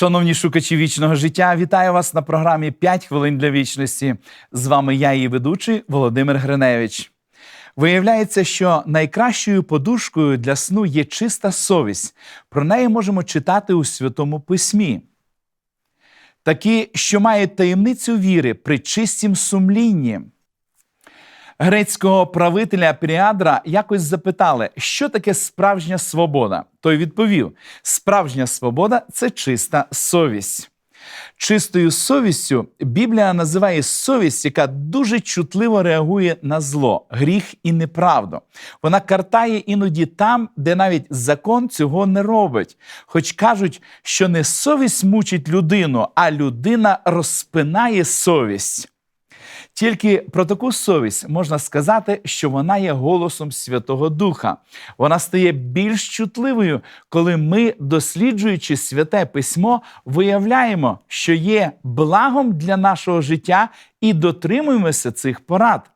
Шановні шукачі вічного життя, вітаю вас на програмі «5 хвилин для вічності. З вами я, її ведучий Володимир Гриневич. Виявляється, що найкращою подушкою для сну є чиста совість. Про неї можемо читати у Святому Письмі. Такі, що мають таємницю віри при чистім сумлінні. Грецького правителя Піріадра якось запитали, що таке справжня свобода. Той відповів: справжня свобода це чиста совість. Чистою совістю Біблія називає совість, яка дуже чутливо реагує на зло, гріх і неправду. Вона картає іноді там, де навіть закон цього не робить. Хоч кажуть, що не совість мучить людину, а людина розпинає совість. Тільки про таку совість можна сказати, що вона є голосом Святого Духа. Вона стає більш чутливою, коли ми, досліджуючи святе письмо, виявляємо, що є благом для нашого життя і дотримуємося цих порад.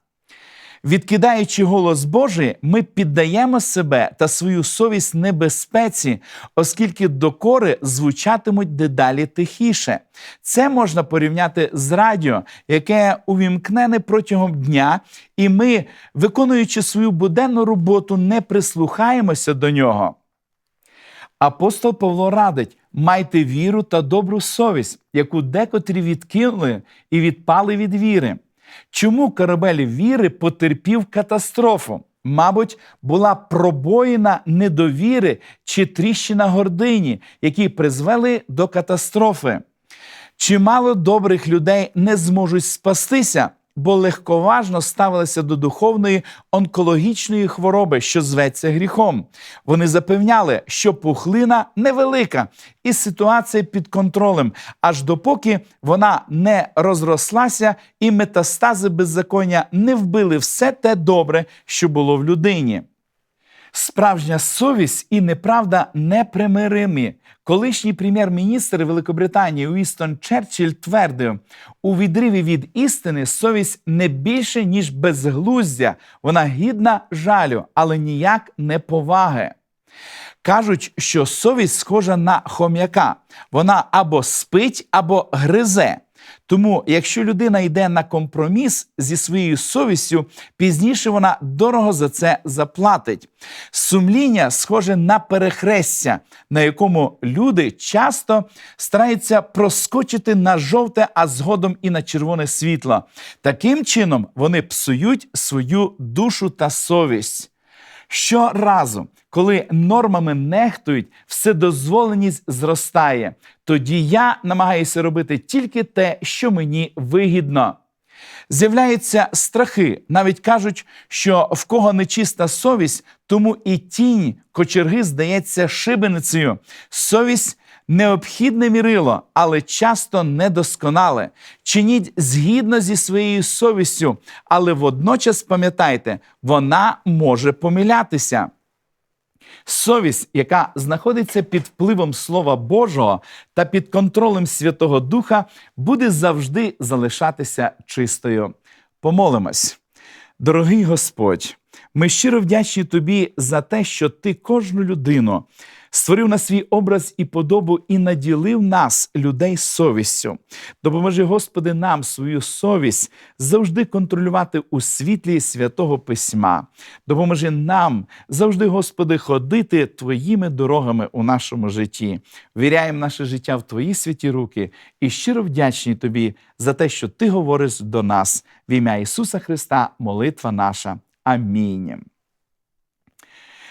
Відкидаючи голос Божий, ми піддаємо себе та свою совість небезпеці, оскільки докори звучатимуть дедалі тихіше. Це можна порівняти з радіо, яке увімкнене протягом дня, і ми, виконуючи свою буденну роботу, не прислухаємося до нього. Апостол Павло радить: майте віру та добру совість, яку декотрі відкинули і відпали від віри. Чому корабель віри потерпів катастрофу? Мабуть, була пробоїна недовіри чи тріщина гордині, які призвели до катастрофи. Чимало добрих людей не зможуть спастися, бо легковажно ставилися до духовної онкологічної хвороби, що зветься гріхом. Вони запевняли, що пухлина невелика і ситуація під контролем, аж допоки вона не розрослася і метастази беззаконня не вбили все те добре, що було в людині. Справжня совість і неправда непримиримі. Колишній прем'єр-міністр Великобританії Уістон Черчилль твердив: у відриві від істини совість не більше, ніж безглуздя. Вона гідна жалю, але ніяк не поваги. Кажуть, що совість схожа на хом'яка. Вона або спить, або гризе. Тому, якщо людина йде на компроміс зі своєю совістю, пізніше вона дорого за це заплатить. Сумління схоже на перехрестя, на якому люди часто стараються проскочити на жовте, а згодом і на червоне світло. Таким чином вони псують свою душу та совість. Щоразу, коли нормами нехтують, вседозволеність зростає. Тоді я намагаюся робити тільки те, що мені вигідно. З'являються страхи, навіть кажуть, що в кого нечиста совість, тому і тінь кочерги здається шибеницею. Совість необхідне мірило, але часто недосконале. Чиніть згідно зі своєю совістю, але водночас пам'ятайте, вона може помилятися. Совість, яка знаходиться під впливом Слова Божого та під контролем Святого Духа, буде завжди залишатися чистою. Помолимось. Дорогий Господь, ми щиро вдячні Тобі за те, що Ти кожну людину створив на свій образ і подобу і наділив нас, людей, совістю. Допоможи, Господи, нам свою совість завжди контролювати у світлі святого письма. Допоможи нам завжди, Господи, ходити Твоїми дорогами у нашому житті. Віряємо наше життя в Твої святі руки і щиро вдячні Тобі за те, що Ти говориш до нас. В ім'я Ісуса Христа, молитва наша. Амінь.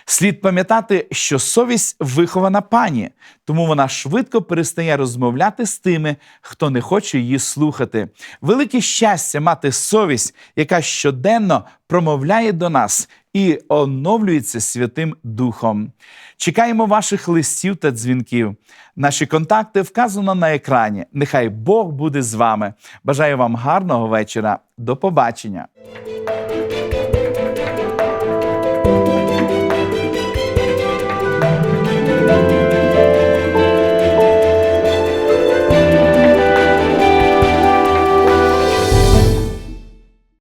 Слід пам'ятати, що совість вихована пані, тому вона швидко перестає розмовляти з тими, хто не хоче її слухати. Велике щастя мати совість, яка щоденно промовляє до нас і оновлюється Святим Духом. Чекаємо ваших листів та дзвінків. Наші контакти вказано на екрані. Нехай Бог буде з вами. Бажаю вам гарного вечора. До побачення.